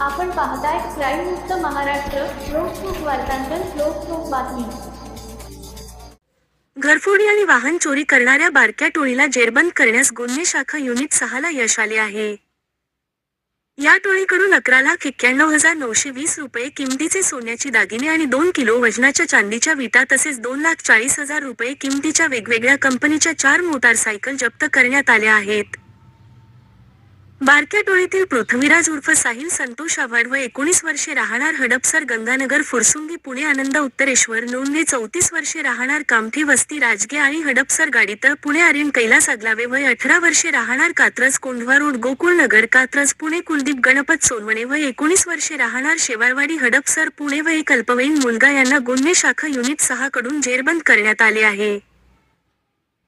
आपण पाहताय क्राईम मुक्त महाराष्ट्र लोकसुख वार्तांकन लोकसुख बातमी. घरफोडी आणि वाहन चोरी करणाऱ्या बारक्या टोळीला जेरबंद करण्यास गुन्हे शाखा युनिट सहाला यश आले आहे. या टोळीकडून अकरा लाख एक्क्याण्णव हजार नऊशे वीस रुपये किमतीचे सोन्याची दागिने आणि दोन किलो वजनाच्या चांदीच्या विटा तसेच दोन लाख चाळीस हजार रुपये किमतीच्या वेगवेगळ्या कंपनीच्या चार मोटारसायकल जप्त करण्यात आल्या आहेत. बारक्या टोळीतील पृथ्वीराज उर्फ साहिल संतोष आव्हाड व एकोणीस वर्षे राहणार हडपसर गंगानगर फुरसुंगी पुणे आनंद उत्तरेश्वर नोंदणी चौतीस वर्षे राहणार कामठी वस्ती राजगे आणि हडपसर गाडीतळ पुणे आर्यन कैलास अगलावे वय अठरा वर्षे राहणार कात्रज कोंढवा रोड गोकुळनगर कात्रज पुणे कुलदीप गणपत सोनवणे व एकोणीस वर्षे राहणार शेवाळवाडी हडपसर पुणे व एक अल्पवयीन मुलगा यांना गुन्हे शाखा युनिट सहा कडून जेरबंद करण्यात आले आहे.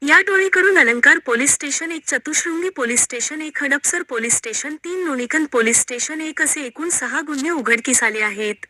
या टोळीकडून अलंकार पोलीस स्टेशन एक चतुशृंगी पोलीस स्टेशन एक हडपसर पोलीस स्टेशन तीन लोणीकंद पोलीस स्टेशन एक असे एकूण सहा गुन्हे उघडकीस आले आहेत.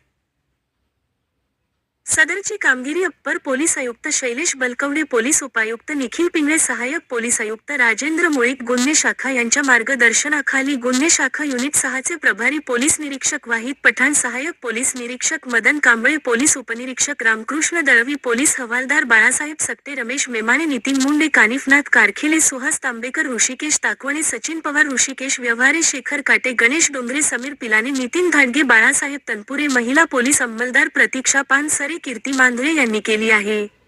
सदरची कामगिरी अप्पर पोलीस आयुक्त शैलेश बलकवडे पोलीस उपायुक्त निखिल पिंगळे सहाय्यक पोलीस आयुक्त राजेंद्र मुळीक गुन्हे शाखा यांच्या मार्गदर्शनाखाली गुन्हे शाखा युनिट सहाचे प्रभारी पोलीस निरीक्षक वाहिद पठाण सहाय्यक पोलीस निरीक्षक मदन कांबळे पोलीस उपनिरीक्षक रामकृष्ण दळवी पोलीस हवालदार बाळासाहेब सक्ते रमेश मेमाने नितीन मुंडे कानिफनाथ कारखिले सुहास तांबेकर ऋषिकेश ताकवणे सचिन पवार ऋषिकेश व्यवहारे शेखर काटे गणेश डोंगरे समीर पिलाने नितीन घाडगे बाळासाहेब तनपुरे महिला पोलीस अंमलदार प्रतीक्षा पानसरे कीर्ती मांधळे यांनी केली आहे.